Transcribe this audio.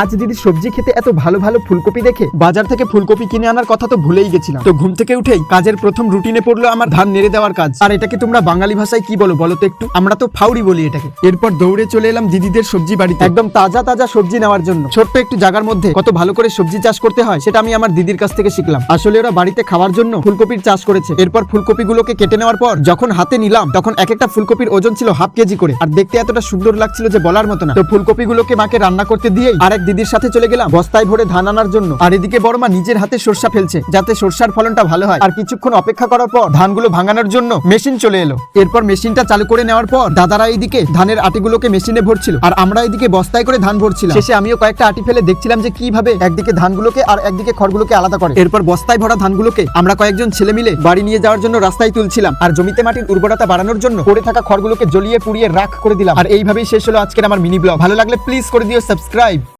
আজ দিদি সবজি খেতে এত ভালো ভালো ফুলকপি দেখে বাজার থেকে ফুলকপি কিনে আনার কথা তো ভুলেই গেছিলাম। তো ঘুম থেকে উঠেই কাজের প্রথম রুটিনে পড়ল আমার ধান নেড়ে দেওয়ার কাজ। আর এটাকে তোমরা বাঙালি ভাষায় কি বলো বলো তো একটু? আমরা তো ফাউরি বলি এটাকে। এরপর দৌড়ে চলে এলাম দিদিদের সবজি বাড়িতে। একদম তাজা তাজা সবজি নেওয়ার জন্য। ছোট্ট একটু জায়গার মধ্যে কত ভালো করে সবজি চাষ করতে হয় সেটা আমি আমার দিদির কাছ থেকে শিখলাম। আসলে ওরা বাড়িতে খাওয়ার জন্য ফুলকপির চাষ করেছে। এরপর ফুলকপিগুলোকে কেটে নেওয়ার পর যখন হাতে নিলাম, তখন এক একটা ফুলকপির ওজন ছিল হাফ কেজি করে। আর দেখতে এতটা সুন্দর লাগছিল যে বলার মতো না। তো ফুলকপিগুলোকে মাকে রান্না করতে দিয়েই আরেক দিদির সাথে চলে গেলাম। বস্তায় ভরে ধান আনার জন্য। আর এদিকে বড় মা নিজের হাতে সর্ষা ফেলছে, যাতে সর্ষার ফলনটা ভালো হয়। আর কিছুক্ষণ অপেক্ষা করার পর ধানগুলো ভাঙানোর জন্য মেশিন চলে এলো। এরপর মেশিনটা চালু করে নেওয়ার পর দাদারা এইদিকে ধানের আটিগুলোকে মেশিনে ভরছিল। আর আমরা এইদিকে বস্তায় করে ধান ভরছিলাম। শেষে আমিও কয়েকটা আটি ফেলে দেখছিলাম যে কীভাবে একদিকে ধানগুলোকে আর একদিকে খড়গুলোকে আলাদা করে। এরপর বস্তায় ভরা ধানগুলোকে আমরা কয়েকজন ছেলে মিলে বাড়ি নিয়ে যাওয়ার জন্য রাস্তায় তুলছিলাম। আর জমিতে মাটির উর্বরতা বাড়ানোর জন্য পড়ে থাকা খড়গুলোকে জ্বলিয়ে পুড়িয়ে রাখ করে দিলাম। আর এইভাবেই শেষ হলো আজকের আমার মিনি ব্লগ। ভালো লাগলে প্লিজ করে দিও সাবস্ক্রাইব